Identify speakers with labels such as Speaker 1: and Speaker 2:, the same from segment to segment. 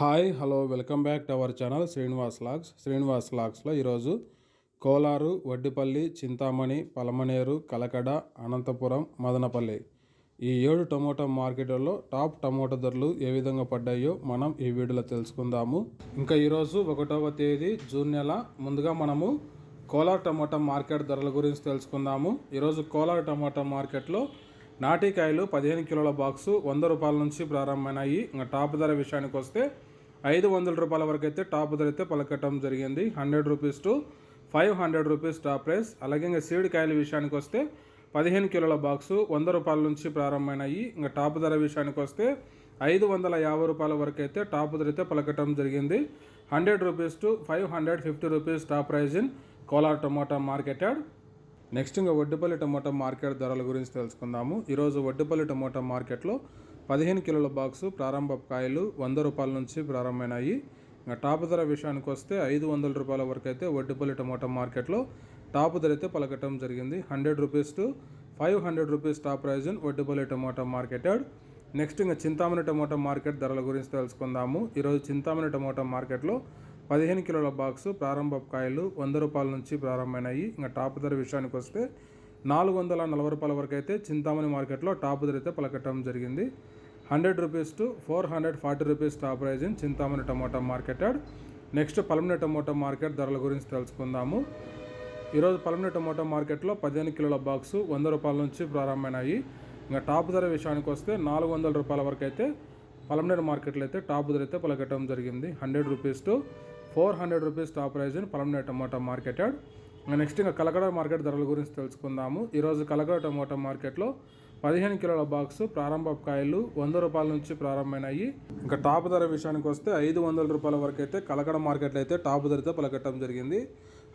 Speaker 1: Hi hello welcome back to our channel Srinivas logs. Srinivas లాగ్స్లో ఈరోజు కోలారు వడ్డిపల్లి చింతామణి పలమనేరు కలకడ అనంతపురం మదనపల్లి ఈ ఏడు టమోటా మార్కెట్లలో టాప్ టమోటా ధరలు ఏ విధంగా పడ్డాయో మనం ఈ వీడియోలో తెలుసుకుందాము. ఇంకా ఈరోజు ఒకటవ తేదీ జూన్ నెల. ముందుగా మనము కోలార్ టమోటా మార్కెట్ ధరల గురించి తెలుసుకుందాము. ఈరోజు కోలార్ టమోటా మార్కెట్లో నాటికాయలు పదిహేను కిలోల బాక్సు వంద రూపాయల నుంచి ప్రారంభమైనాయి. ఇంకా టాప్ ధర విషయానికి వస్తే ఐదు వందల రూపాయల వరకు అయితే టాప్ ధర అయితే పలకటం జరిగింది. Hundred rupees to five hundred rupees top price. అలాగే ఇంకా సీడ్ కాయల విషయానికి వస్తే పదిహేను కిలోల బాక్సు వంద రూపాయల నుంచి ప్రారంభమైనాయి. ఇంకా టాప్ ధర విషయానికి వస్తే ఐదు వందల యాభై రూపాయల వరకు అయితే టాప్ ధర అయితే పలకటం జరిగింది. Hundred rupees to five hundred fifty rupees top price in Kolar tomato marketed. Next ఇంకా వడ్డిపల్లి టొమాటో మార్కెట్ ధరల గురించి తెలుసుకుందాము. ఈరోజు వడ్డిపల్లి టమాటా మార్కెట్లో పదిహేను కిలోల బాక్సు ప్రారంభ కాయలు వంద రూపాయల నుంచి ప్రారంభమైనాయి. ఇంకా టాప్ ధర విషయానికి వస్తే ఐదు వందల రూపాయల వరకు అయితే వడ్డిపల్లి టమోటా మార్కెట్లో టాప్ ధర అయితే పలకటం జరిగింది. Hundred rupees to five hundred rupees top price in Vaddipalli tomato marketed next ఇంకా చింతామణి టమోటా మార్కెట్ ధరల గురించి తెలుసుకుందాము. ఈరోజు చింతామణి టమోటా మార్కెట్లో పదిహేను కిలోల బాక్సు ప్రారంభ కాయలు వంద రూపాయల నుంచి ప్రారంభమైనాయి. ఇంకా టాప్ ధర విషయానికి వస్తే నాలుగు వందల నలభై రూపాయల వరకు అయితే చింతామణి మార్కెట్లో టాప్ ధర అయితే పలకటం జరిగింది. Hundred rupees to four hundred forty rupees top price in Chintamani tomato marketed next Palamaner tomato market ధరల గురించి తెలుసుకుందాము. ఈరోజు పలమిన టమోటా మార్కెట్లో పదిహేను కిలోల బాక్సు వంద రూపాయల నుంచి ప్రారంభమైనాయి. ఇంకా టాప్ ధర విషయానికి వస్తే నాలుగు వందల రూపాయల వరకు అయితే పలమనేరు మార్కెట్లో అయితే టాప్ ధర అయితే పలకటం జరిగింది. Hundred rupees to four hundred rupees top price in Palamaner tomato marketed next ఇంకా కలకడ మార్కెట్ ధరల గురించి తెలుసుకుందాము. ఈరోజు కలకడ టమోటా మార్కెట్లో పదిహేను కిలోల బాక్స్ ప్రారంభ కాయలు వంద రూపాయల నుంచి ప్రారంభమైనాయి. ఇంకా టాప్ ధర విషయానికి వస్తే ఐదు వందల రూపాయల వరకు అయితే కలకడ మార్కెట్లో అయితే టాప్ ధరతో పలకట్టడం జరిగింది.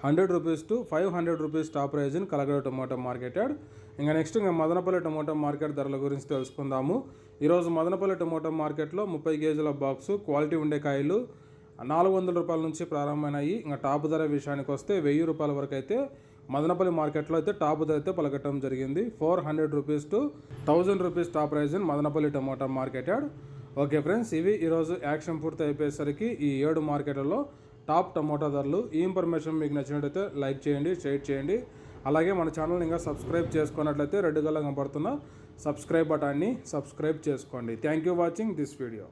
Speaker 1: Hundred rupees to five hundred rupees top price in Kalakada tomato marketed. ఇంకా నెక్స్ట్ ఇంకా మదనపల్లి టొమాటో మార్కెట్ ధరల గురించి తెలుసుకుందాము. ఈరోజు మదనపల్లి టొమాటో మార్కెట్లో ముప్పై కేజీల బాక్సు క్వాలిటీ ఉండే కాయలు నాలుగు వందల రూపాయల నుంచి ప్రారంభమైనాయి. ఇంకా టాప్ ధర విషయానికి వస్తే వెయ్యి రూపాయల వరకు అయితే మదనపల్లి మార్కెట్లో అయితే టాప్ ధర అయితే పలకటం జరిగింది. Four hundred rupees to thousand rupees top price in Madanapalle tomato yard okay friends ఇవి ఈరోజు యాక్షన్ పూర్తి అయిపోయేసరికి ఈ ఏడు మార్కెట్లలో టాప్ టమోటా ధరలు. ఈ ఇన్ఫర్మేషన్ మీకు నచ్చినట్టయితే లైక్ చేయండి షేర్ చేయండి. అలాగే మన ఛానల్ ఇంకా సబ్స్క్రైబ్ చేసుకున్నట్లయితే రెడ్ కలర్ కనపడుతున్న సబ్స్క్రైబ్ బటాన్ని సబ్స్క్రైబ్ చేసుకోండి. Thank you watching this video.